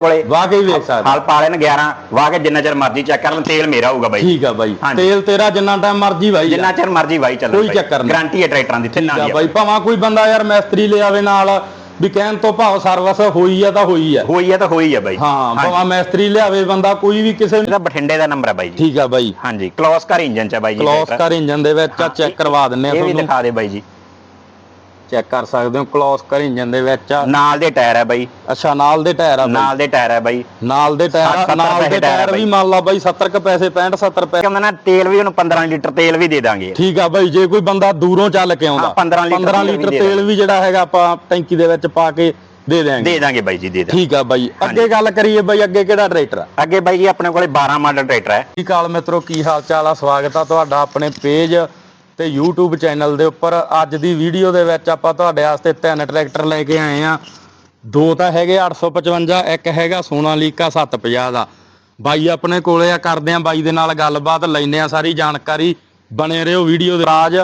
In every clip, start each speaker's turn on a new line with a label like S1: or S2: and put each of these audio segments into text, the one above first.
S1: ਕੋਲੇ।
S2: ਵਾਕਈ ਵੇਖ ਸਕਦਾ।
S1: ਹਲ ਪਾ ਲੈਣ 11 ਵਾਹ ਕੇ ਜਿੰਨਾ ਚਿਰ ਮਰਜ਼ੀ ਚੈੱਕ ਕਰ ਲੈਣ ਤੇਲ ਮੇਰਾ ਹੋਊਗਾ ਬਾਈ।
S2: ਠੀਕ ਆ ਬਾਈ। ਤੇਲ ਤੇਰਾ ਜਿੰਨਾ ਟਾਈਮ ਮਰਜ਼ੀ ਬਾਈ
S1: ਜਿੰਨਾ ਚਿਰ ਮਰਜ਼ੀ ਵਾਈ ਚੱਲਣ
S2: ਕੋਈ
S1: ਬਾਈ।
S2: ਚੱਕਰ ਨਹੀਂ।
S1: ਗਾਰੰਟੀ ਹੈ ਟਰੈਕਟਰਾਂ ਦੀ ਤਿੰਨਾਂ
S2: ਆ
S1: ਦੀ
S2: ਬਾਈ। ਭਾਵੇਂ ਕੋਈ ਬੰਦਾ ਯਾਰ ਮੈਸਤਰੀ ਲਿਆਵੇ ਨਾਲ ਵੀ ਕਹਿਣ ਤੋਂ ਭਾਵ ਸਰਵਿਸ ਹੋਈ ਆ ਤਾਂ ਹੋਈ ਆ।
S1: ਹੋਈ ਹੈ ਤਾਂ ਹੋਈ ਹੈ ਬਾਈ।
S2: ਹਾਂ। ਭਾਵੇਂ ਮੈਸਤਰੀ ਲਿਆਵੇ ਬੰਦਾ ਕੋਈ ਵੀ ਕਿਸੇ
S1: ਇਹਦਾ ਬਠਿੰਡੇ ਦਾ ਨੰਬਰ ਹੈ ਬਾਈ ਜੀ।
S2: ਠੀਕ ਆ ਬਾਈ।
S1: ਹਾਂਜੀ। ਕਲੋਸ ਕਰ ਇੰਜਨ ਚ ਬਾਈ ਜੀ
S2: ਕਲੋਸ। ਕਰ ਇੰਜਨ ਦੇ ਵਿੱਚ ਆ ਚੈੱਕ ਕਰਵਾ ਦਿੰਨੇ ਆ
S1: ਇਹ ਵੀ
S2: ਤੁਹਾਨੂੰ।
S1: ਦਿਖਾ ਦੇ ਬਾਈ ਜੀ।
S2: ਚੈੱਕ ਕਰ ਸਕਦੇ ਹੋ ਕਲੋਸ ਕਰ ਇੰਜਨ ਦੇ ਵਿੱਚ ਆ।
S1: ਨਾਲ ਦੇ ਟਾਇਰ ਹੈ ਬਾਈ।
S2: ਅੱਛਾ ਨਾਲ ਦੇ ਟਾਇਰ ਆ ਬਾਈ।
S1: ਨਾਲ ਦੇ ਟਾਇਰ ਹੈ ਬਾਈ।
S2: ਨਾਲ ਦੇ ਟਾਇਰ ਆ,
S1: 70
S2: ਨਾਲ
S1: ਪੈਸੇ
S2: ਦੇ
S1: ਟਾਇਰ ਆ
S2: ਵੀ। ਮੰਨ ਲਾ ਬਾਈ 70 ਕ ਪੈਸੇ 65 70 ਪੈਸੇ
S1: ਕਹਿੰਦਾ ਨਾ ਤੇਲ ਵੀ ਉਹਨੂੰ 15 ਲੀਟਰ ਤੇਲ ਵੀ ਦੇ ਦਾਂਗੇ।
S2: ਠੀਕ ਆ ਬਾਈ ਜੇ ਕੋਈ ਬੰਦਾ ਦੂਰੋਂ ਚੱਲ ਕੇ ਆਉਂਦਾ
S1: ਹਾਂ, 15 ਲੀਟਰ
S2: 15
S1: ਤੇਲ ਵੀ
S2: ਲੀਟਰ
S1: ਦੇ
S2: ਤੇਲ ਵੀ ਜਿਹੜਾ ਹੈਗਾ ਆਪਾਂ ਟੈਂਕੀ ਦੇ ਵਿੱਚ ਪਾ ਕੇ ਦੇ ਦਿਆਂਗੇ।
S1: ਦੇ ਦਾਂਗੇ ਬਾਈ ਜੀ ਦੇ ਦਾਂਗੇ।
S2: ਠੀਕ ਆ ਬਾਈ ਅੱਗੇ ਗੱਲ ਕਰੀਏ ਬਾਈ ਅੱਗੇ ਕਿਹੜਾ ਟਰੈਕਟਰ ਆ?
S1: ਅੱਗੇ ਬਾਈ ਜੀ ਆਪਣੇ ਕੋਲੇ 12 ਮਾਡਲ ਟਰੈਕਟਰ ਹੈ
S2: ਸ਼੍ਰੀ ਅਕਾਲ ਮਿੱਤਰੋ ਕੀ ਹਾਲ ਚਾਲ ਆ? ਸਵਾਗਤ ਆ ਤੁਹਾਡਾ ਆਪਣੇ ਪੇਜ ਤੇ YouTube ਚੈਨਲ ਦੇ ਉੱਪਰ ਅੱਜ ਦੀ ਵੀਡੀਓ ਦੇ ਵਿੱਚ ਆਪਾਂ ਤੁਹਾਡੇ ਵਾਸਤੇ ਤਿੰਨ ਟਰੈਕਟਰ ਲੈ ਕੇ ਆਏ ਆ ਦੋ ਤਾਂ ਹੈਗੇ 855 ਇੱਕ ਹੈਗਾ ਸੋਨਾਲੀਕਾ 750 ਦਾ। ਬਾਈ ਆਪਣੇ ਕੋਲੇ ਆ, ਕਰਦੇ ਆ ਬਾਈ ਦੇ ਨਾਲ ਗੱਲਬਾਤ ਲੈਨੇ ਆ ਸਾਰੀ ਜਾਣਕਾਰੀ। ਬਣੇ ਰਹੋ ਵੀਡੀਓ ਦੇ ਰਾਜ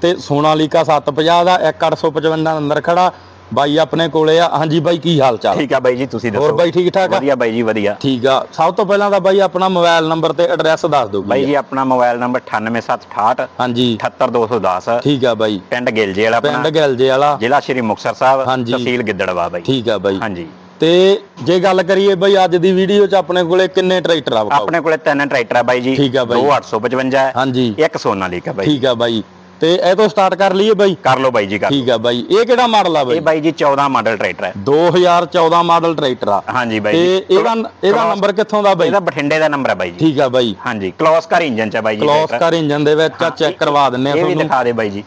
S2: ਤੇ ਸੋਨਾਲੀਕਾ 750 ਦਾ, ਇੱਕ 855 ਅੰਦਰ ਖੜਾ। ਬਾਈ ਆਪਣੇ ਕੋਲੇ ਆ। ਹਾਂਜੀ ਬਾਈ ਕੀ ਹਾਲ ਚਾਲ?
S1: ਠੀਕ ਆ ਬਾਈ ਜੀ ਤੁਸੀਂ ਦੱਸੋ?
S2: ਹੋਰ ਬਾਈ ਠੀਕ ਠਾਕ ਆ?
S1: ਵਧੀਆ ਬਾਈ ਜੀ ਵਧੀਆ।
S2: ਠੀਕ ਆ। ਸਭ ਤੋਂ ਪਹਿਲਾਂ ਤਾਂ ਬਾਈ ਆਪਣਾ ਮੋਬਾਈਲ ਨੰਬਰ ਤੇ ਐਡਰੈਸ ਦੱਸ ਦਿਓ
S1: ਬਾਈ ਜੀ ਆਪਣਾ ਮੋਬਾਈਲ ਨੰਬਰ 98768
S2: ਹਾਂਜੀ।
S1: 78210
S2: ਠੀਕ ਆ ਬਾਈ।
S1: ਪਿੰਡ ਗਿਲਜੇ ਵਾਲਾ
S2: ਪਿੰਡ ਗਿਲਜੇ ਵਾਲਾ।
S1: ਜ਼ਿਲ੍ਹਾ ਸ਼੍ਰੀ ਮੁਕਤਸਰ ਸਾਹਿਬ
S2: ਹਾਂਜੀ।
S1: ਤਹਿਸੀਲ ਗਿੱਦੜਵਾ ਬਾਈ।
S2: ਠੀਕ ਆ ਬਾਈ।
S1: ਹਾਂਜੀ।
S2: ਤੇ ਜੇ ਗੱਲ ਕਰੀਏ ਬਾਈ ਅੱਜ ਦੀ ਵੀਡੀਓ 'ਚ ਆਪਣੇ ਕੋਲੇ ਕਿੰਨੇ ਟਰੈਕਟਰ ਆ
S1: ਆਪਣੇ ਕੋਲੇ ਤਿੰਨ ਟਰੈਕਟਰ ਆ ਬਾਈ ਜੀ।
S2: ਠੀਕ ਆ ਬਾਈ।
S1: ਦੋ 855 ਹੈ।
S2: ਹਾਂਜੀ।
S1: ਇੱਕ ਸੋਨਾਲੀਕਾ ਬਾਈ।
S2: ਠੀਕ ਆ ਬਾਈ। ਤੇ ਇਹ ਤੋਂ ਸਟਾਰਟ ਕਰ ਲਈਏ ਬਾਈ?
S1: ਕਰ ਲਓ ਬਾਈ ਜੀ ਕਰ
S2: ਠੀਕ ਆ ਬਾਈ। ਇਹ ਕਿਹੜਾ ਮਾਡਲ ਆ
S1: ਇਹ
S2: ਬਾਈ
S1: ਬਾਈ ਜੀ 14 ਮਾਡਲ ਟਰੈਕਟਰ ਹੈ
S2: 2014 ਮਾਡਲ ਟਰੈਕਟਰ ਆ।
S1: ਹਾਂਜੀ ਬਾਈ
S2: ਤੇ ਇਹਦਾ ਇਹਦਾ ਨੰਬਰ ਕਿੱਥੋਂ ਦਾ ਬਾਈ?
S1: ਇਹਦਾ ਬਠਿੰਡੇ ਦਾ ਨੰਬਰ ਹੈ ਬਾਈ ਜੀ।
S2: ਠੀਕ ਆ ਬਾਈ।
S1: ਹਾਂਜੀ ਕਲੋਸ ਕਰ ਇੰਜਨ ਚ ਹੈ ਬਾਈ ਜੀ
S2: ਕਲੋਸ। ਕਰ ਇੰਜਨ ਦੇ ਵਿੱਚ ਚੈੱਕ
S1: ਇਹ-
S2: ਕਰਵਾ ਦਿੰਨੇ ਆ
S1: ਇਹ ਵੀ
S2: ਤੁਹਾਨੂੰ।
S1: ਦਿਖਾ ਦੇ ਬਾਈ ਜੀ।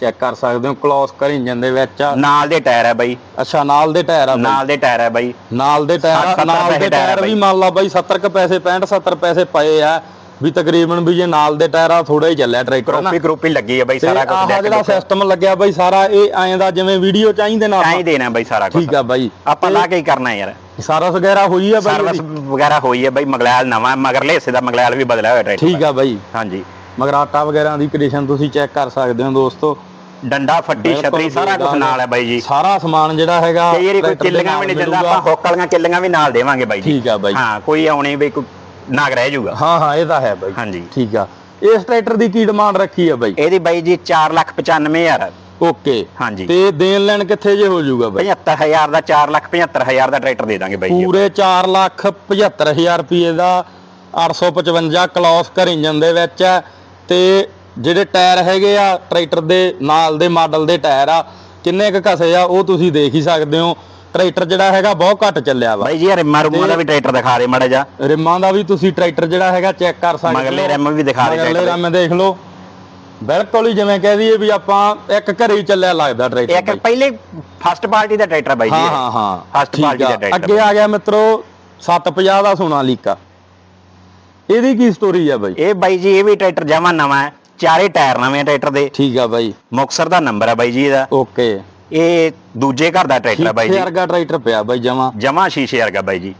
S2: ਚੈੱਕ ਕਰ ਸਕਦੇ ਹੋ ਕਲੋਸ ਕਰ ਇੰਜਨ ਦੇ ਵਿੱਚ
S1: ਨਾਲ ਦੇ ਟਾਇਰ ਹੈ ਬਾਈ।
S2: ਅੱਛਾ ਨਾਲ ਦੇ ਟਾਇਰ ਆ ਬਾਈ।
S1: ਨਾਲ ਦੇ ਟਾਇਰ ਹੈ ਬਾਈ।
S2: ਨਾਲ ਦੇ ਟਾਇਰ ਆ,
S1: 70
S2: ਨਾਲ ਦੇ
S1: ਟਾਇਰ
S2: ਵੀ
S1: ਬਾਈ।
S2: ਮੰਨ ਲਾ ਬਾਈ 70 ਕ ਪੈਸੇ 65 70 ਪੈਸੇ ਪਏ ਆ। ਵੀ ਤਕਰੀਬਨ ਵੀ ਜੇ ਨਾਲ ਦੇ ਟਾਇਰ ਆ ਥੋੜਾ ਹੀ ਚੱਲਿਆ ਟਰੈਕਟਰ ਨਾ?
S1: ਗਰੁੱਪੀ ਗਰੁੱਪੀ ਲੱਗੀ ਹੈ ਬਾਈ ਸਾਰਾ
S2: ਆਹ
S1: ਕੁਝ
S2: ਜਿਹੜਾ
S1: ਦੇਖ
S2: ਸਿਸਟਮ ਲੱਗਿਆ ਬਾਈ ਸਾਰਾ ਇਹ ਐਂ ਦਾ ਜਿਵੇਂ ਵੀਡੀਓ ਚਾਹੀਦੇ ਨਾ
S1: ਐਂ ਦੇਣਾ ਬਾਈ ਸਾਰਾ ਕੁਝ
S2: ਠੀਕ ਆ ਬਾਈ।
S1: ਆਪਾਂ ਲਾ ਕੇ ਹੀ ਕਰਨਾ ਯਾਰ।
S2: ਸਾਰਾ ਵਗੈਰਾ ਹੋਈ ਆ ਬਾਈ
S1: ਸਰਵਿਸ? ਵਗੈਰਾ ਹੋਈ ਹੈ ਬਾਈ ਮਗਲੈਲ ਨਵਾਂ ਮਗਰਲੇ ਹਿੱਸੇ ਦਾ ਮਗਲੈਲ ਵੀ ਬਦਲਿਆ ਹੋਇਆ ਟਰੈਕਟਰ
S2: ਠੀਕ ਆ ਬਾਈ।
S1: ਹਾਂਜੀ।
S2: ਮਗਰਾਟਾ ਵਗੈਰਾ ਦੀ ਕੰਡੀਸ਼ਨ ਤੁਸੀਂ ਚੈੱਕ ਕਰ ਸਕਦੇ ਹੋ ਦੋਸਤੋ।
S1: ਡੰਡਾ ਫੱਟੀ ਛਤਰੀ ਸਾਰਾ ਕੁਝ। ਨਾਲ ਹੈ ਬਾਈ ਜੀ।
S2: ਸਾਰਾ ਸਮਾਨ ਜਿਹੜਾ ਹੈਗਾ
S1: ਕਈ ਵਾਰੀ ਕਿੱਲੀਆਂ ਵੀ ਨਹੀਂ
S2: ਨਾਲ
S1: ਦਿੰਦਾ। ਆਪਾਂ ਹੁੱਕ ਵਾਲੀਆਂ ਕਿੱਲੀਆਂ ਵੀ ਨਾਲ ਦੇਵਾਂਗੇ ਬਾਈ ਜੀ।
S2: ਠੀਕ ਆ ਬਾਈ।
S1: ਹਾਂ ਕੋਈ ਆਉਣੀ ਵੀ ਕੋਈ ਨਾਗ ਰਹਿ ਜਾਊਗਾ।
S2: ਹਾਂ ਹਾਂ ਇਹ ਤਾਂ ਹੈ ਬਾਈ।
S1: ਹਾਂਜੀ।
S2: ਠੀਕ ਆ। ਇਸ ਟਰੈਕਟਰ ਦੀ ਕੀ ਡਿਮਾਂਡ ਰੱਖੀ ਆ ਬਾਈ?
S1: ਇਹਦੀ ਬਾਈ ਜੀ 495000
S2: ਓਕੇ।
S1: ਹਾਂਜੀ।
S2: ਤੇ ਦੇਣ ਲੈਣ ਕਿੱਥੇ ਜੇ ਹੋ ਜਾਊਗਾ ਬਾਈ?
S1: 75000 ਦਾ 475000 ਦਾ ਟਰੈਕਟਰ ਦੇ ਦਾਂਗੇ ਬਾਈ
S2: ਪੂਰੇ 4 ਲੱਖ 75000 ਰੁਪਏ ਦਾ 855 ਕਲੌਸ ਕਰ ਇੰਜਨ ਦੇ ਵਿੱਚ ਹੈ। ਤੇ ਜਿਹੜੇ ਟਾਇਰ ਹੈਗੇ ਆ ਟਰੈਕਟਰ ਦੇ ਨਾਲ ਦੇ ਮਾਡਲ ਦੇ ਟਾਇਰ ਆ ਕਿੰਨੇ ਕੁ ਘਸੇ ਆ ਉਹ ਤੁਸੀਂ ਦੇਖ ਹੀ ਸਕਦੇ ਹੋ। ਟਰੈਕਟਰ ਜਿਹੜਾ ਹੈਗਾ ਬਹੁਤ ਘੱਟ ਚੱਲਿਆ ਵਾ।
S1: ਬਾਈ ਜੀ ਯਾਰ ਮਾਰੂ ਦਾ ਵੀ ਟਰੈਕਟਰ ਦਿਖਾ ਦੇ ਮਾੜਾ ਜਾ
S2: ਰਿਮਾਂ ਦਾ ਵੀ ਤੁਸੀਂ ਟਰੈਕਟਰ ਜਿਹੜਾ ਹੈਗਾ ਚੈੱਕ ਕਰ ਸਕਦੇ ਹੋ।
S1: ਮਗਰਲੇ ਰਿਮ ਵੀ ਦਿਖਾ ਦੇ ਟਰੈਕਟਰ
S2: ਰਿਮ ਦੇਖ ਲਓ। ਬਿਲਕੁਲ ਹੀ ਜਿਵੇਂ ਕਹਿ ਦਈਏ ਵੀ ਆਪਾਂ ਇੱਕ ਘਰੇ ਹੀ ਚੱਲਿਆ ਲੱਗਦਾ। ਟਰੈਕਟਰ
S1: ਇੱਕ ਪਹਿਲੇ ਫਸਟ ਪਾਰਟੀ ਦਾ ਟਰੈਕਟਰ ਬਾਈ ਜੀ
S2: ਹਾਂ। ਹਾਂ ਹਾਂ। ਠੀਕ
S1: party ਦਾ
S2: ਆ।
S1: tractor
S2: ਅੱਗੇ ਆ ਗਿਆ ਮਿੱਤਰੋ 750 ਦਾ ਸੋਨਾਲੀਕਾ ਇਹਦੀ ਕੀ ਸਟੋਰੀ ਆ ਬਾਈ?
S1: ਇਹ ਬਾਈ ਜੀ ਇਹ ਵੀ ਟਰੈਕਟਰ ਜਮਾ ਨਵਾਂ ਹੈ। ਚਾਰੇ ਟਾਇਰ ਨਵੇਂ ਆ ਟਰੈਕਟਰ ਦੇ।
S2: ਠੀਕ ਆ ਬਾਈ।
S1: ਮੁਕਸਰ ਦਾ ਨੰਬਰ ਹੈ ਬਾਈ ਜੀ ਇਹਦਾ।
S2: ਓਕੇ।
S1: ਇਹ ਦੂਜੇ ਘਰ ਦਾ ਟਰੈਕਟਰ ਹੈ ਬਾਈ ਜੀ।
S2: ਵਰਗਾ ਟਰੈਕਟਰ ਪਿਆ ਬਾਈ ਜਮਾ।
S1: ਜਮਾ ਸ਼ੀਸ਼ੇ ਵਰਗਾ ਬਾਈ ਜੀ।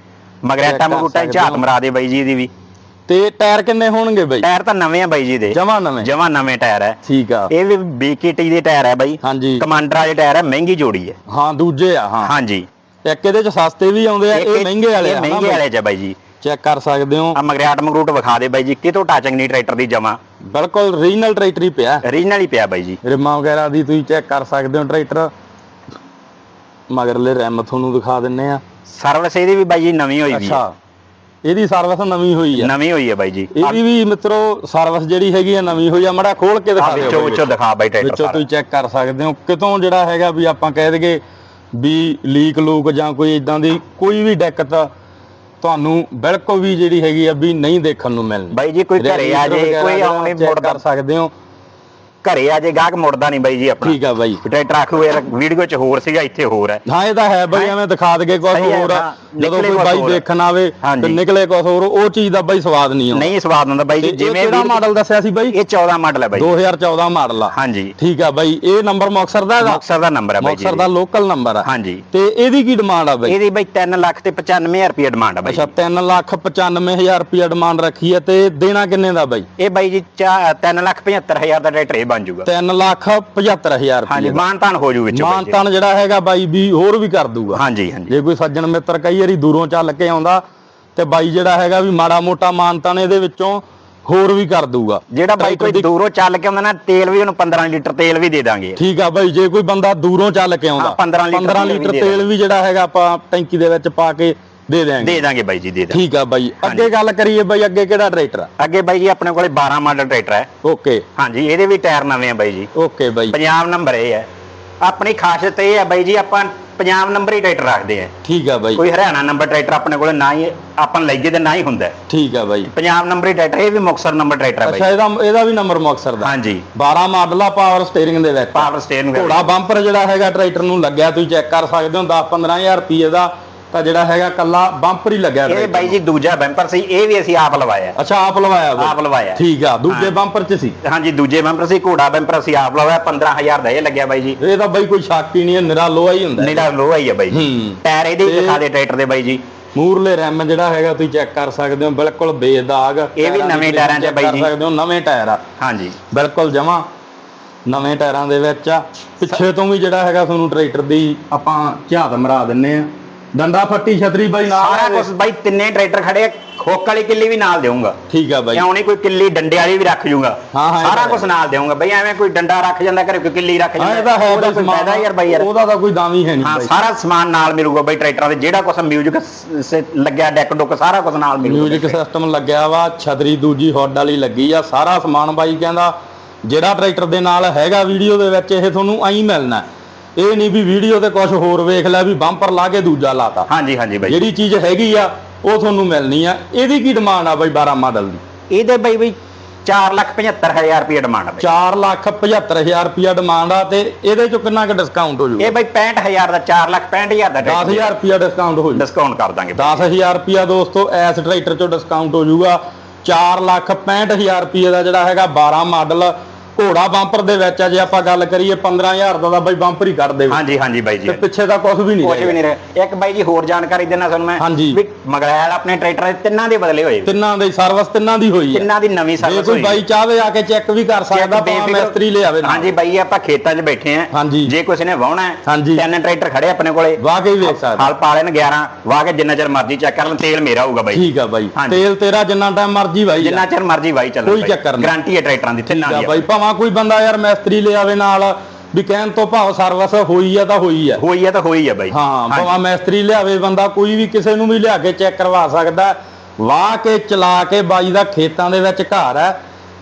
S1: ਮਗਰੈਟਾ ਮਗੂਟਾ ਝਾਤ। ਮਰਾ ਦੇ ਬਾਈ ਜੀ ਇਹਦੀ ਵੀ।
S2: ਤੇ ਟਾਇਰ ਕਿੰਨੇ ਹੋਣਗੇ ਬਾਈ?
S1: ਟਾਇਰ ਤਾਂ ਨਵੇਂ ਆ ਬਾਈ ਜੀ ਦੇ
S2: ਜਮਾ ਨਵੇਂ?
S1: ਜਮਾ ਨਵੇਂ ਟਾਇਰ ਹੈ।
S2: ਠੀਕ ਆ।
S1: ਇਹ ਵੀ BKT ਦੇ ਟਾਇਰ ਹੈ ਬਾਈ।
S2: ਹਾਂਜੀ।
S1: ਕਮਾਂਡਰ ਵਾਲੇ ਟਾਇਰ ਹੈ ਮਹਿੰਗੀ ਜੋੜੀ ਹੈ।
S2: ਹਾਂ ਦੂਜੇ ਆ ਹਾਂ।
S1: ਹਾਂਜੀ।
S2: ਇੱਕ ਇਹਦੇ ਚ ਸਸਤੇ ਵੀ ਆਉਂਦੇ ਆ ਇਹ ਮਹਿੰਗੇ ਵਾਲੇ ਆ
S1: ਮਹਿੰਗੇ ਵਾਲੇ ਚ ਆ ਬਾਈ ਜੀ।
S2: ਚੈੱਕ ਕਰ ਸਕਦੇ ਹੋ।
S1: ਆ ਮਗਰਿਆਟ ਮਗਰੂਟ ਵਿਖਾ ਦੇ ਬਾਈ ਜੀ ਕਿਤੋਂ ਟਾਚਿੰਗ ਨਹੀਂ ਟਰੈਕਟਰ ਦੀ ਜਮਾ?
S2: ਬਿਲਕੁਲ ਰੀਜਨਲ ਟਰੈਕਟਰ ਹੀ ਪਿਆ।
S1: ਓਰੀਜਨਲ ਹੀ ਪਿਆ ਬਾਈ ਜੀ।
S2: ਰਿਮਾਂ ਵਗੈਰਾ ਦੀ ਤੁਸੀਂ ਚੈੱਕ ਕਰ ਸਕਦੇ ਹੋ ਟਰੈਕਟਰ ਮਗਰਲੇ ਰਿਮ ਤੁਹਾਨੂੰ ਦਿਖਾ ਦਿੰਨੇ ਆ।
S1: ਸਰਵਿਸ ਇਹਦੀ ਵੀ ਬਾਈ ਜੀ ਨਵੀਂ ਹੋਈ ਵੀ
S2: ਅੱਛਾ। ਇਹਦੀ ਸਰਵਿਸ ਨਵੀਂ ਹੋਈ ਆ।
S1: ਨਵੀਂ ਹੋਈ ਹੈ ਬਾਈ ਜੀ।
S2: ਇਹਦੀ ਵੀ ਮਿੱਤਰੋ ਸਰਵਿਸ ਜਿਹੜੀ ਹੈਗੀ ਆ ਨਵੀਂ ਹੋਈ ਆ। ਮੜਾ ਖੋਲ ਕੇ
S1: ਆ
S2: ਦਿਖਾ ਦਿਓ
S1: ਵਿੱਚੋਂ ਵਿੱਚੋਂ ਦਿਖਾ ਬਾਈ ਟਰੈਕਟਰ
S2: ਵਿੱਚੋਂ ਤੁਸੀਂ ਚੈੱਕ ਕਰ ਸਕਦੇ ਹੋ। ਕਿਤੋਂ ਜਿਹੜਾ ਹੈਗਾ ਵੀ ਆਪਾਂ ਕਹਿ ਦਈਏ ਵੀ ਲੀਕ ਲੂਕ ਜਾਂ ਕੋਈ ਇਦਾਂ ਦੀ ਕੋਈ ਵੀ ਦਿੱਕਤ ਤੁਹਾਨੂੰ ਬਿਲਕੁਲ ਵੀ ਜਿਹੜੀ ਹੈਗੀ ਆ ਵੀ ਨਹੀਂ ਦੇਖਣ ਨੂੰ ਮਿਲਣੀ।
S1: ਬਾਈ ਜੀ ਕੋਈ ਘਰੇ ਆ ਜੇ ਕੋਈ ਆਉਣੇ ਮੁੜਦਾ
S2: ਕਰ ਸਕਦੇ ਹੋ।
S1: ਘਰੇ ਆ ਜੇ ਗਾਹਕ ਮੁੜਦਾ ਨਹੀਂ ਬਾਈ ਜੀ ਆਪਣਾ।
S2: ਠੀਕ ਆ ਬਾਈ।
S1: ਟਰੈਕਟਰ ਆਖੂ ਯਾਰ ਵੀਡੀਓ 'ਚ ਹੋਰ ਸੀਗਾ ਇੱਥੇ ਹੋਰ ਹੈ।
S2: ਹਾਂ ਇਹ ਤਾਂ ਹੈ ਬਈ ਐਵੇਂ ਦਿਖਾ ਦਗੇ ਕੁਝ
S1: ਹੈ,
S2: ਹੋਰ
S1: ਹਾਂ,
S2: ਜਦੋਂ ਕੋਈ ਬਾਈ। ਦੇਖਣ ਆਵੇ ਤੇ। ਨਿਕਲੇ ਕੁਝ ਹੋਰ ਉਹ ਚੀਜ਼ ਦਾ ਬਾਈ ਸਵਾਦ ਨਹੀਂ ਆਉਂਦਾ।
S1: ਨਹੀਂ ਸਵਾਦ ਹੁੰਦਾ ਬਾਈ ਜੀ ਜਿਵੇਂ
S2: ਕਿਹੜਾ ਮਾਡਲ ਦੱਸਿਆ ਸੀ ਬਾਈ?
S1: ਇਹ 14 ਮਾਡਲ ਹੈ ਬਾਈ
S2: 2014 ਮਾਡਲ ਆ।
S1: ਹਾਂਜੀ।
S2: ਠੀਕ ਆ ਬਾਈ ਇਹ ਨੰਬਰ ਮੁਕਸਰ ਦਾ ਹੈਗਾ?
S1: ਮੁਕਤਸਰ ਦਾ ਨੰਬਰ ਹੈ ਬਾਈ ਜੀ।
S2: ਮੁਕਸਰ ਦਾ ਲੋਕਲ ਨੰਬਰ ਆ।
S1: ਹਾਂਜੀ।
S2: ਤੇ ਇਹਦੀ ਕੀ ਡਿਮਾਂਡ ਆ ਬਾਈ?
S1: ਇਹਦੀ ਬਾਈ 3 ਲੱਖ ਤੇ 95000 ਰੁਪਏ ਡਿਮਾਂਡ ਹੈ ਬਾਈ
S2: ਅੱਛਾ 3 ਲੱਖ 95000 ਰੁਪਇਆ ਡਿਮਾਂਡ ਰੱਖੀ ਹੈ ਤੇ ਦੇਣਾ ਕਿੰਨੇ ਦਾ ਬਾਈ?
S1: ਇਹ ਬਾਈ ਜੀ 3 ਲੱਖ 75000 ਦਾ ਟਰੈਕਟਰ ਇਹ ਬਣ ਜਾਊਗਾ
S2: 3 ਲੱਖ 75000
S1: ਹਾਂਜੀ ਮਾਨਤਾਨ ਹੋ ਜੂ ਵਿੱਚੋਂ।
S2: ਮਾਨਤਨ ਜਿਹੜਾ ਹੈਗਾ ਬਾਈ ਵੀ ਹੋਰ ਵੀ ਕਰ ਦੂਗਾ।
S1: ਹਾਂਜੀ ਹਾਂਜੀ।
S2: ਜੇ ਕੋਈ ਸੱਜਣ ਮਿੱਤਰ ਕਈ ਵਾਰੀ ਦੂਰੋਂ ਚੱਲ ਕੇ ਆਉਂਦਾ ਤੇ ਬਾਈ ਜਿਹੜਾ ਹੈਗਾ ਵੀ ਮਾੜਾ ਮੋਟਾ ਮਾਨਤਨ ਇਹਦੇ ਵਿੱਚੋਂ ਹੋਰ ਵੀ ਕਰ ਦੂਗਾ।
S1: ਜਿਹੜਾ ਬਾਈ ਕੋਈ ਦੂਰੋਂ ਚੱਲ ਕੇ ਆਉਂਦਾ ਨਾ ਤੇਲ ਵੀ ਉਹਨੂੰ 15 ਲੀਟਰ ਤੇਲ ਵੀ ਦੇ ਦਾਂਗੇ।
S2: ਠੀਕ ਆ ਬਾਈ ਜੇ ਕੋਈ ਬੰਦਾ ਦੂਰੋਂ ਚੱਲ ਕੇ ਆਉਂਦਾ
S1: ਹਾਂ, 15 ਲੀਟਰ
S2: 15
S1: ਤੇਲ ਵੀ
S2: ਲੀਟਰ
S1: ਦੇ
S2: ਤੇਲ ਵੀ ਜਿਹੜਾ ਹੈਗਾ ਆਪਾਂ ਟੈਂਕੀ ਦੇ ਵਿੱਚ ਪਾ ਕੇ ਦੇ ਦੇਾਂਗੇ
S1: ਦੇ ਦਾਂਗੇ ਬਾਈ ਜੀ ਦੇ ਦਾਂਗੇ।
S2: ਠੀਕ ਆ ਬਾਈ। ਅੱਗੇ ਗੱਲ ਕਰੀਏ ਬਾਈ ਅੱਗੇ ਕਿਹੜਾ ਟਰੈਕਟਰ ਆ?
S1: ਅੱਗੇ ਬਾਈ ਜੀ ਆਪਣੇ ਕੋਲੇ 12 ਮਾਡਲ ਟਰੈਕਟਰ ਹੈ।
S2: ਓਕੇ।
S1: ਹਾਂਜੀ ਇਹਦੇ ਵੀ ਟਾਇਰ ਨਵੇਂ ਆ ਬਾਈ ਜੀ।
S2: ਓਕੇ ਬਾਈ।
S1: ਪੰਜਾਬ ਨੰਬਰ ਇਹ ਹੈ। ਆਪਣੀ ਖਾਸੀਅਤ ਇਹ ਹੈ ਬਾਈ ਜੀ ਆਪਾਂ ਪੰਜਾਬ ਨੰਬਰ ਹੀ ਟਰੈਕਟਰ ਰੱਖਦੇ ਆ
S2: ਠੀਕ ਆ ਬਾਈ।
S1: ਕੋਈ ਹਰਿਆਣਾ ਨੰਬਰ ਟਰੈਕਟਰ ਆਪਣੇ ਕੋਲੇ ਨਾ ਹੀ ਆਪਾਂ ਲਈਏ ਤੇ ਨਾ ਹੀ ਹੁੰਦਾ।
S2: ਠੀਕ ਆ ਬਾਈ।
S1: ਪੰਜਾਬ ਨੰਬਰ ਹੀ ਟਰੈਕਟਰ ਇਹ ਵੀ ਮੁਕਤਸਰ ਨੰਬਰ ਟਰੈਕਟਰ
S2: ਅੱਛਾ
S1: ਬਾਈ
S2: ਇਹਦਾ ਇਹਦਾ ਵੀ ਨੰਬਰ ਮੁਕਤਸਰ ਦਾ।
S1: ਹਾਂਜੀ।
S2: 12 ਮਾਡਲ ਆ ਪਾਵਰ ਸਟੀਅਰਿੰਗ ਦੇ ਵਿੱਚ।
S1: ਪਾਵਰ ਸਟੇਅਰਿੰਗ
S2: ਘੋੜਾ ਬੰਪਰ ਜਿਹੜਾ ਹੈਗਾ ਟਰੈਕਟਰ ਨੂੰ ਲੱਗਿਆ ਤੁਸੀਂ ਚੈੱਕ ਕਰ ਸਕਦੇ ਹੋ 10 15000 ਰੁਪਏ ਦਾ ਤਾਂ ਜਿਹੜਾ ਹੈਗਾ ਕੱਲਾ ਬੰਪਰ ਹੀ ਲੱਗਿਆ
S1: ਇਹ ਬਾਈ ਜੀ ਦੂਜਾ ਬੈਂਪਰ ਸੀ ਇਹ ਵੀ ਅਸੀਂ ਆਪ ਲਵਾਇਆ।
S2: ਅੱਛਾ ਆਪ ਲਵਾਇਆ
S1: ਆਪ ਲਵਾਇਆ।
S2: ਠੀਕ ਆ ਦੂਜੇ। ਬੰਪਰ 'ਚ ਸੀ।
S1: ਹਾਂਜੀ ਦੂਜੇ ਬੈਂਪਰ ਸੀ ਘੋੜਾ ਬੈਂਪਰ ਅਸੀਂ ਆਪ ਲਵਾਇਆ 15000 ਦਾ ਇਹ ਲੱਗਿਆ ਬਾਈ ਜੀ।
S2: ਇਹ ਤਾਂ ਬਾਈ ਕੋਈ ਸ਼ੱਕ ਹੀ ਨਹੀਂ ਹੈ ਨਿਰਾ ਲੋਹਾ ਹੀ ਹੁੰਦਾ ਹੈ।
S1: ਨਿਹਰਾ ਲੋਹਾ ਹੀ ਹੈ ਬਾਈ ਜੀ। ਟਾਇਰ ਇਹਦੇ ਹੀ ਦਿਖਾ ਦੇ ਟਰੈਕਟਰ ਦੇ ਬਾਈ ਜੀ।
S2: ਮੂਰਲੇ ਰੈਮ ਜਿਹੜਾ ਹੈਗਾ ਤੁਸੀਂ ਚੈੱਕ ਕਰ ਸਕਦੇ ਹੋ ਬਿਲਕੁਲ ਬੇਦਾਗ।
S1: ਇਹ ਵੀ
S2: ਟਾਇਰਾਂ ਦੀ
S1: ਨਵੇਂ ਟਾਇਰਾਂ 'ਚ ਬਾਈ
S2: ਕਰ
S1: ਜੀ।
S2: ਸਕਦੇ ਹੋ ਨਵੇਂ ਟਾਇਰ ਆ।
S1: ਹਾਂਜੀ।
S2: ਬਿਲਕੁਲ ਜਮਾ ਨਵੇਂ ਟਾਇਰਾਂ ਦੇ ਵਿੱਚ ਆ। ਪਿੱਛੇ ਤੋਂ ਵੀ ਜਿਹੜਾ ਹੈਗਾ ਤੁਹਾਨੂੰ ਟਰੈਕਟਰ ਦੀ ਆਪਾਂ ਝਾਤ ਮਰਾ ਦਿੰਨੇ ਆ। ਡੰਡਾ ਫੱਟੀ ਛਤਰੀ ਬਾਈ ਨਾਲ
S1: ਸਾਰਾ। ਕੁਝ ਬਾਈ ਤਿੰਨੇ ਟਰੈਕਟਰ ਖੜੇ ਆ ਖੋਕ ਵਾਲੀ ਕਿੱਲੀ ਵੀ ਨਾਲ ਦੇਵਾਂਗਾ
S2: ਠੀਕ ਆ ਬਾਈ।
S1: ਕਿਉਂ ਨਹੀਂ ਕੋਈ ਕਿੱਲੀ ਡੰਡੇ ਵਾਲੀ ਵੀ ਰੱਖ ਜੂਗਾ।
S2: ਹਾਂ, ਹਾਂ, ਇਹ
S1: ਸਾਰਾ
S2: ਤਾਂ
S1: ਕੁਝ ਨਾਲ ਦੇਵਾਂਗਾ ਬਈ ਐਵੇਂ ਕੋਈ ਡੰਡਾ ਰੱਖ ਜਾਂਦਾ ਘਰੇ ਕੋਈ ਕਿੱਲੀ ਰੱਖ ਜਾਂਦਾ
S2: ਇਹਦਾ ਹੈ
S1: ਕੋਈ ਫਾਇਦਾ ਯਾਰ ਬਾਈ ਯਾਰ।
S2: ਉਹਦਾ ਤਾਂ ਕੋਈ ਦਾਮ ਹੀ ਹੈ ਨਹੀਂ
S1: ਹਾਂ ਸਾਰਾ ਸਮਾਨ ਨਾਲ ਮਿਲੂਗਾ ਬਈ ਟਰੈਕਟਰਾਂ ਦੇ ਜਿਹੜਾ ਕੁਝ ਮਿਊਜ਼ਿਕ ਲੱਗਿਆ ਡੈਕ ਡੁੱਕ ਸਾਰਾ ਕੁਝ ਨਾਲ ਮਿਲੂਗਾ
S2: ਮਿਊਜ਼ਿਕ ਸਿਸਟਮ ਲੱਗਿਆ ਵਾ ਛਤਰੀ ਦੂਜੀ ਹੌਡ ਵਾਲੀ ਲੱਗੀ ਆ ਸਾਰਾ ਸਮਾਨ ਬਾਈ ਕਹਿੰਦਾ ਜਿਹੜਾ ਟਰੈਕਟਰ ਦੇ ਨਾਲ ਹੈਗਾ ਵੀਡੀਓ ਦੇ ਵਿੱਚ ਇਹ ਤੁਹਾਨੂੰ ਐਂ ਮਿਲਣਾ। ਇਹ ਨਹੀਂ ਵੀ ਵੀਡੀਓ ਤੇ ਕੁਝ ਹੋਰ ਵੇਖ ਲਿਆ ਵੀ ਬੰਪਰ ਲਾ ਕੇ ਦੂਜਾ ਲਾਤਾ।
S1: ਹਾਂਜੀ ਹਾਂਜੀ ਬਾਈ।
S2: ਜਿਹੜੀ ਚੀਜ਼ ਹੈਗੀ ਆ ਉਹ ਤੁਹਾਨੂੰ ਮਿਲਣੀ ਆ। ਇਹਦੀ ਕੀ ਡਿਮਾਂਡ ਆ ਬਾਈ 12 ਮਾਡਲ ਦੀ?
S3: ਇਹਦੇ ਬਈ ਬਈ
S1: 475000 ਰੁਪਏ ਡਿਮਾਂਡ ਹੈ ਬਾਈ।
S2: 475000 ਰੁਪਿਆ ਡਿਮਾਂਡ ਆ ਤੇ ਇਹਦੇ ਚੋਂ ਕਿੰਨਾ ਕੁ ਡਿਸਕਾਊਂਟ ਹੋ
S1: ਇਹ
S2: ਜੂਗਾ
S1: ਬਈ 65000 ਦਾ 465000 ਦਾ
S2: 10000 ਰੁਪਿਆ ਡਿਸਕਾਊਂਟ ਹੋ ਜੂ
S1: ਡਿਸਕਾਊਂਟ ਕਰ ਦਾਂਗੇ
S2: 10000 ਰੁਪਿਆ ਦੋਸਤੋ ਐਸ ਟਰੈਕਟਰ ਚੋਂ ਡਿਸਕਾਊਂਟ ਹੋ ਜਾਊਗਾ। 465000 ਰੁਪਏ ਦਾ ਜਿਹੜਾ ਹੈਗਾ 12 ਮਾਡਲ ਘੋੜਾ ਬੰਪਰ ਦੇ ਵਿੱਚ ਆ ਜੇ ਆਪਾਂ ਗੱਲ ਕਰੀਏ 15000 ਦਾ ਤਾਂ ਬਾਈ ਬੰਪਰ ਹੀ ਕੱਢ ਦੇਵੇ
S1: ਹਾਂਜੀ ਹਾਂਜੀ ਬਾਈ ਜੀ
S2: ਤੇ ਪਿੱਛੇ ਦਾ ਕੁਝ ਵੀ ਨਹੀਂ
S1: ਕੁਝ ਵੀ। ਨਹੀਂ ਰਿਹਾ ਇੱਕ ਬਾਈ ਜੀ ਹੋਰ ਜਾਣਕਾਰੀ ਦੇਣਾ ਤੁਹਾਨੂੰ ਮੈਂ
S2: ਹਾਂਜੀ।
S1: ਵੀ ਮਗਲੈਲ ਆਪਣੇ ਟਰੈਕਟਰ ਦੇ ਤਿੰਨਾਂ ਦੇ ਬਦਲੇ ਹੋਏ
S2: ਤਿੰਨਾਂ ਦੀ ਸਰਵਿਸ ਤਿੰਨਾਂ ਦੀ ਹੋਈ ਹੈ
S1: ਤਿੰਨਾਂ ਦੀ ਨਵੀਂ
S2: ਜੇ
S1: ਸਰਵਿਸ
S2: ਕੋਈ
S1: ਹੋਈ
S2: ਬਾਈ ਚਾਹਵੇ ਆ ਕੇ ਚੈੱਕ ਵੀ ਕਰ ਸਕਦਾ ਭਾਵੇਂ ਮਿਸਤਰੀ ਲਿਆਵੇ।
S1: ਹਾਂਜੀ ਬਾਈ ਆਪਾਂ ਖੇਤਾਂ 'ਚ ਬੈਠੇ ਆਂ
S2: ਹਾਂਜੀ।
S1: ਜੇ ਕਿਸੇ ਨੇ ਵਾਹੁਣਾ ਹੈ। ਤਿੰਨ ਟਰੈਕਟਰ ਖੜੇ ਆਪਣੇ ਕੋਲੇ
S2: ਵਾਕਈ ਵੇਖ ਸਕਦਾ
S1: ਹਲ ਪਾ ਲੈਣ 11 ਵਾਹ ਕੇ ਜਿੰਨਾ ਚਿਰ ਮਰਜ਼ੀ ਚੈੱਕ ਕਰ ਲੈਣ ਤੇਲ ਮੇਰਾ ਹੋਊਗਾ ਬਾਈ
S2: ਠੀਕ ਆ ਬਾਈ। ਤੇਲ ਤੇਰਾ ਜਿੰਨਾ ਟਾਈਮ ਮਰਜ਼ੀ ਬਾਈ
S1: ਜਿੰਨਾ ਚਿਰ ਮਰਜ਼ੀ ਵਾਈ ਚੱਲਣ
S2: ਕੋਈ ਚੱਕਰ ਨਹੀਂ।
S1: ਗਾਰੰਟੀ ਹੈ ਟਰੈਕਟਰਾਂ ਦੀ ਤਿੰਨਾਂ ਦੀ
S2: ਬਾਈ ਭਾਵੇਂ ਕੋਈ ਬੰਦਾ ਯਾਰ ਮਿਸਤਰੀ ਲਿਆਵੇ ਨਾਲ ਵੀ ਕਹਿਣ ਤੋਂ ਭਾਵ ਸਰਵਿਸ ਹੋਈ ਆ ਤਾਂ ਹੋਈ ਆ
S1: ਹੋਈ ਹੈ ਤਾਂ ਹੋਈ ਹੈ ਬਾਈ
S2: ਹਾਂ। ਭਾਵੇਂ ਮਿਸਤਰੀ ਲਿਆਵੇ ਬੰਦਾ ਕੋਈ ਵੀ ਕਿਸੇ ਨੂੰ ਵੀ ਲਿਆ ਕੇ ਚੈੱਕ ਕਰਵਾ ਸਕਦਾ। ਵਾਹ ਕੇ ਚਲਾ ਕੇ ਬਾਈ ਦਾ ਖੇਤਾਂ ਦੇ ਵਿੱਚ ਘਰ ਹੈ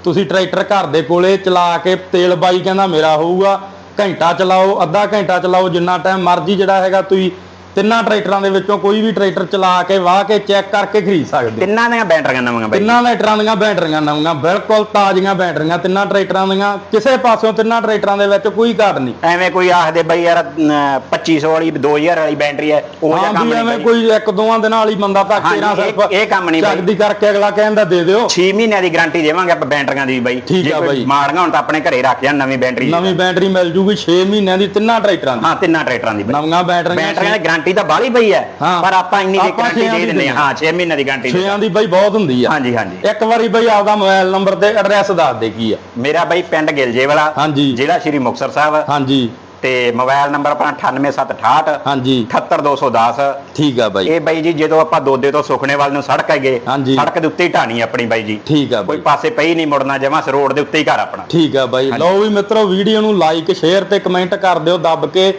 S2: ਤੁਸੀਂ ਟਰੈਕਟਰ ਘਰ ਦੇ ਕੋਲੇ ਚਲਾ ਕੇ ਤੇਲ ਬਾਈ ਕਹਿੰਦਾ ਮੇਰਾ ਹੋਊਗਾ ਘੰਟਾ ਚਲਾਓ ਅੱਧਾ ਘੰਟਾ ਚਲਾਓ ਜਿੰਨਾ ਟਾਈਮ ਮਰਜ਼ੀ ਜਿਹੜਾ ਹੈਗਾ ਤੁਸੀਂ ਤਿੰਨਾਂ ਟਰੈਕਟਰਾਂ ਦੇ ਵਿੱਚੋਂ ਕੋਈ ਵੀ ਟਰੈਕਟਰ ਚਲਾ ਕੇ ਵਾਹ ਕੇ ਚੈੱਕ ਕਰਕੇ ਖਰੀਦ ਸਕਦੇ ਹੋ।
S1: ਤਿੰਨਾਂ ਦੀਆਂ ਬੈਟਰੀਆਂ ਨਵੀਆਂ ਬਾਈ
S2: ਤਿੰਨਾਂ ਟਰੈਕਟਰਾਂ ਦੀਆਂ ਬੈਟਰੀਆਂ ਨਵੀਆਂ ਬਿਲਕੁਲ ਤਾਜ਼ੀਆਂ ਬੈਟਰੀਆਂ ਤਿੰਨਾਂ ਟਰੈਕਟਰਾਂ ਦੀਆਂ ਕਿਸੇ ਪਾਸਿਓਂ ਤਿੰਨਾਂ ਟਰੈਕਟਰਾਂ ਦੇ ਵਿੱਚ ਕੋਈ ਘਾਟ ਨਹੀਂ
S1: ਐਵੇਂ ਕੋਈ ਆਖਦੇ ਬਾਈ ਯਾਰ ਅਮ, 2500 ਵਾਲੀ 2000 ਵਾਲੀ ਬੈਟਰੀ ਹੈ ਉਹ ਜਿਹਾ
S2: ਹਾਂ
S1: ਕੰਮ
S2: ਵੀ
S1: ਨਹੀਂ
S2: ਐਵੇਂ
S1: ਬਾਈ।
S2: ਕੋਈ ਇੱਕ ਦੋਵਾਂ ਦਿਨਾਂ ਵਾਲੀ ਬੰਦਾ ਤਾਂ
S1: ਹਾਂਜੀ,
S2: ਤੇਰਾ
S1: ਇਹ- ਇਹ ਕੰਮ ਨਹੀਂ ਬਾਈ।
S2: ਚੱਕਦੀ ਕਰਕੇ ਅਗਲਾ ਕਹਿੰਦਾ ਦੇ ਦਿਓ
S1: 6 ਮਹੀਨਿਆਂ ਦੀ ਗਾਰੰਟੀ ਦੇਵਾਂਗੇ ਆਪਾਂ ਬੈਟਰੀਆਂ ਦੀ ਬਾਈ
S2: ਠੀਕ ਆ
S1: ਕੋਈ
S2: ਬਾਈ।
S1: ਮਾੜੀਆਂ ਹੁਣ ਤਾਂ ਆਪਣੇ ਘਰੇ ਰੱਖ ਜਾਣ ਨਵੀਂ ਬੈਟਰੀ
S2: ਨਵੀਂ ਬੈਟਰੀ ਮਿਲ ਜੂਗੀ 6 ਮਹੀਨਿਆਂ ਦੀ ਤਿੰਨਾਂ ਟਰੈਕਟਰਾਂ ਦੀ
S1: ਹਾਂ ਤਿੰਨਾਂ ਟਰੈਕਟਰਾਂ ਦੀ ਬਾਈ
S2: ਨਵੀਆਂ ਬੈਟਰੀਆਂ
S1: ਬੈਟਰੀਆਂ ਦੀ ਗਾਰੰਟੀ ਤਾਂ ਬਾਹਲੀ ਪਈ ਹੈ
S2: ਹਾਂ।
S1: ਪਰ ਆਪਾਂ ਇੰਨੀ ਦੀ
S2: ਆਪਾਂ
S1: ਗਾਰੰਟੀ
S2: ਛੇਆਂ
S1: ਦੇ
S2: ਦੀ
S1: ਦਿੰਦੇ ਹਾਂ।
S2: ਦਿੰਦੇ
S1: ਹਾਂ 6 ਮਹੀਨਿਆਂ ਦੀ ਗਾਰੰਟੀ
S2: ਛੇਆਂ ਦੀ ਬਾਈ ਬਹੁਤ ਹੁੰਦੀ ਆ।
S1: ਹਾਂਜੀ ਹਾਂਜੀ।
S2: ਇੱਕ ਵਾਰੀ ਬਾਈ ਆਪਦਾ ਮੋਬਾਈਲ ਨੰਬਰ ਤੇ ਐਡਰੈਸ ਦੱਸ ਦੇ ਕੀ ਆ।
S1: ਮੇਰਾ ਬਾਈ ਪਿੰਡ ਗਿਲਜੇ ਵਾਲਾ
S2: ਹਾਂਜੀ।
S1: ਜ਼ਿਲ੍ਹਾ ਸ਼੍ਰੀ ਮੁਕਤਸਰ ਸਾਹਿਬ।
S2: ਹਾਂਜੀ।
S1: ਤੇ ਮੋਬਾਈਲ ਨੰਬਰ ਆਪਣਾ 98768
S2: ਹਾਂਜੀ।
S1: 78210
S2: ਠੀਕ ਆ ਬਾਈ।
S1: ਇਹ ਬਾਈ ਜੀ ਜਦੋਂ ਆਪਾਂ ਦੋਦੇ ਤੋਂ ਸੁਖਨੇ ਵੱਲ ਨੂੰ ਸੜਕ ਹੈਗੇ
S2: ਹਾਂਜੀ।
S1: ਸੜਕ ਦੇ ਉੱਤੇ ਹੀ ਢਾਣੀ ਆਪਣੀ ਬਾਈ ਜੀ।
S2: ਠੀਕ ਆ
S1: ਕੋਈ
S2: ਬਾਈ
S1: ਪਾਸੇ ਪਈ ਨਹੀਂ ਮੁੜਨਾ ਜਮਾ ਰੋਡ ਦੇ ਉੱਤੇ ਹੀ ਘਰ ਆਪਣਾ।
S2: ਠੀਕ ਆ ਬਾਈ। ਲਓ ਵੀ ਮਿੱਤਰੋ ਵੀਡੀਓ ਨੂੰ ਲਾਈਕ ਸ਼ੇਅਰ ਤੇ ਕਮੈਂਟ ਕਰ ਦਿਓ ਦੱਬ ਕੇ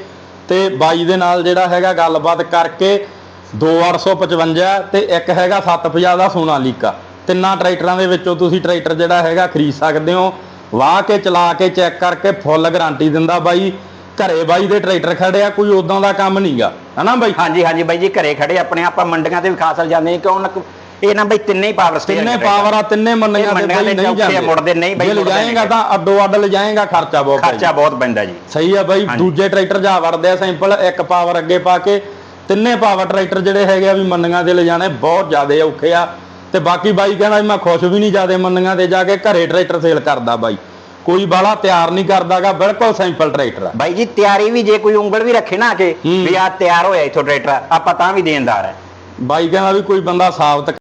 S2: ਤੇ ਬਾਈ ਦੇ ਨਾਲ ਜਿਹੜਾ ਹੈਗਾ ਗੱਲਬਾਤ ਕਰਕੇ 2855 ਤੇ ਇੱਕ ਹੈਗਾ 750 ਦਾ ਸੋਨਾ ਲੀਕਾ। ਤਿੰਨਾਂ ਟਰੈਕਟਰਾਂ ਦੇ ਵਿੱਚੋਂ ਤੁਸੀਂ ਟਰੈਕਟਰ ਜਿਹੜਾ ਹੈਗਾ ਖਰੀਦ ਸਕਦੇ ਹੋ। ਵਾਹ ਕੇ ਚਲਾ ਕੇ ਚੈੱਕ ਕਰਕੇ ਫੁੱਲ ਗਾਰੰਟੀ ਦਿੰਦਾ ਬਾਈ। ਘਰੇ ਬਾਈ ਦੇ ਟਰੈਕਟਰ ਖੜੇ ਆ, ਕੋਈ ਉਦਾਂ ਦਾ ਕੰਮ ਨਹੀਂਗਾ ਹਨਾ ਬਾਈ?
S1: ਹਾਂਜੀ ਹਾਂਜੀ ਬਾਈ ਜੀ, ਘਰੇ ਖੜੇ ਆਪਣੇ ਆਪਾਂ ਮੰਡੀਆਂ ਤੇ ਵੀ ਖਾਸਲ ਜਾਂਦੇ ਕਿਉਂ ਨਾ ਇਹ ਨਾ ਬਾਈ ਤਿੰਨੇ ਹੀ ਪਾਵਰ ਸਟੇਸ਼ਨ
S2: ਤਿੰਨੇ ਪਾਵਰ ਆ ਤਿੰਨੇ ਮੰਨੀਆਂ ਬਾਈ
S1: ਦੇ
S2: ਨਹੀਂ ਜਾਂਦੇ।
S1: ਮੁੜਦੇ ਨਹੀਂ ਬਾਈ,
S2: ਜੇ
S1: ਮੁੜਦੇ
S2: ਲਿਜਾਏਗਾ
S1: ਨਹੀਂ।
S2: ਤਾਂ ਅੱਡੋ ਅੱਡ ਲਿਜਾਏਗਾ ਖਰਚਾ ਬਹੁਤ
S1: ਖਰਚਾ ਬਹੁਤ ਪੈਂਦਾ ਜੀ।
S2: ਸਹੀ ਆ ਬਾਈ। ਦੂਜੇ ਟਰੈਕਟਰ ਜਾ ਵੜਦੇ ਆ ਸਿੰਪਲ ਇੱਕ ਪਾਵਰ ਅੱਗੇ ਪਾ ਕੇ ਤਿੰਨੇ ਪਾਵਰ ਟਰੈਕਟਰ ਜਿਹੜੇ ਹੈਗੇ ਆ ਵੀ ਮੰਡੀਆਂ ਤੇ ਲਿਜਾਣੇ ਬਹੁਤ ਜ਼ਿਆਦੇ ਔਖੇ ਆ। ਤੇ ਬਾਕੀ ਬਾਈ ਕਹਿੰਦਾ ਮੈਂ ਖੁਸ਼ ਵੀ ਨਹੀਂ ਜ਼ਿਆਦੇ ਮੰਡੀਆਂ ਤੇ ਜਾ ਕੇ ਘਰੇ ਟਰੈਕਟਰ ਸੇਲ ਕਰਦਾ ਬਾਈ। ਕੋਈ ਬਾਲਾ ਤਿਆਰ ਨਹੀਂ ਕਰਦਾਗਾ ਬਿਲਕੁਲ ਸਿੰਪਲ ਟਰੈਕਟਰ ਆ।
S1: ਬਾਈ ਜੀ ਤਿਆਰੀ ਵੀ ਜੇ ਕੋਈ ਉਂਗਲ ਵੀ ਰੱਖੇ ਨਾ ਕੇ। ਵੀ ਆ ਤਿਆਰ ਹੋਇਆ ਇਥੋਂ ਟਰੈਕਟਰ ਆਪਾਂ ਤਾਂ ਵੀ ਦੇਣਦਾਰ ਹੈ
S2: ਬਾਈ ਕਹਿੰਦਾ ਵੀ ਕੋਈ ਬੰਦਾ ਸਾਬਤ